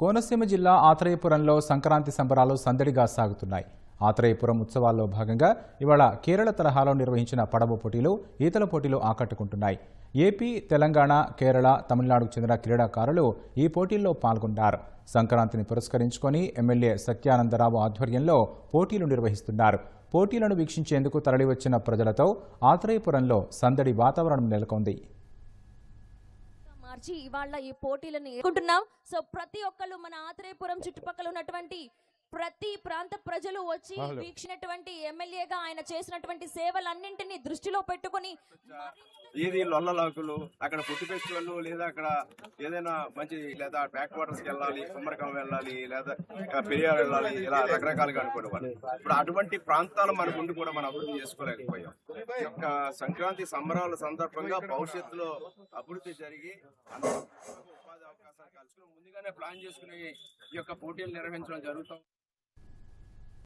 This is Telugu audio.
కోనసీమ జిల్లా ఆత్రేయపురంలో సంక్రాంతి సంబరాలు సందడిగా సాగుతున్నాయి. ఆత్రేయపురం ఉత్సవాల్లో భాగంగా ఇవాళ కేరళ తరహాలో నిర్వహించిన పడవ పోటీలు ఈతల పోటీలు ఆకట్టుకుంటున్నాయి. ఏపీ తెలంగాణ కేరళ తమిళనాడుకు చెందిన క్రీడాకారులు ఈ పోటీల్లో పాల్గొన్నారు సంక్రాంతిని పురస్కరించుకొని ఎమ్మెల్యే సత్యానందరావు ఆధ్వర్యంలో పోటీలు నిర్వహిస్తున్నారు. పోటీలను వీక్షించేందుకు తరలివచ్చిన ప్రజలతో ఆత్రేయపురంలో సందడి వాతావరణం నెలకొంది. మార్చి ఇవాళ ఈ పోటీలను ఎదుర్కొంటున్నాం. సో ప్రతి ఒక్కళ్ళు మన ఆత్రేయపురం చుట్టుపక్కల ఉన్నటువంటి ప్రతి ప్రాంత ప్రజలు వచ్చి వీక్షినటువంటి ఎమ్మెల్యేగా ఆయన చేసినటువంటి సేవలన్నింటినీ దృష్టిలో పెట్టుకొని ఇది లొల్లలాకులు అక్కడ ఫుడ్ ఫెస్టివల్ లేదా అక్కడ ఏదైనా మంచి లేదా బ్యాక్ వాటర్స్ వెళ్ళాలి కుమ్మరకం వెళ్ళాలి లేదా పెరియార్ వెళ్ళాలి ఇలా రకరకాలుగా అనుకునేవాళ్ళు ఇప్పుడు అటువంటి ప్రాంతాలు మనకు ఉండి కూడా మనం అభివృద్ధి చేసుకోలేకపోయాం. యొక్క సంక్రాంతి సంబరాల సందర్భంగా భవిష్యత్తులో అభివృద్ధి జరిగి ఉపాధి అవకాశాలు కలుసుకుని ముందుగానే ప్లాన్ చేసుకుని ఈ యొక్క పోటీలు నిర్వహించడం జరుగుతాం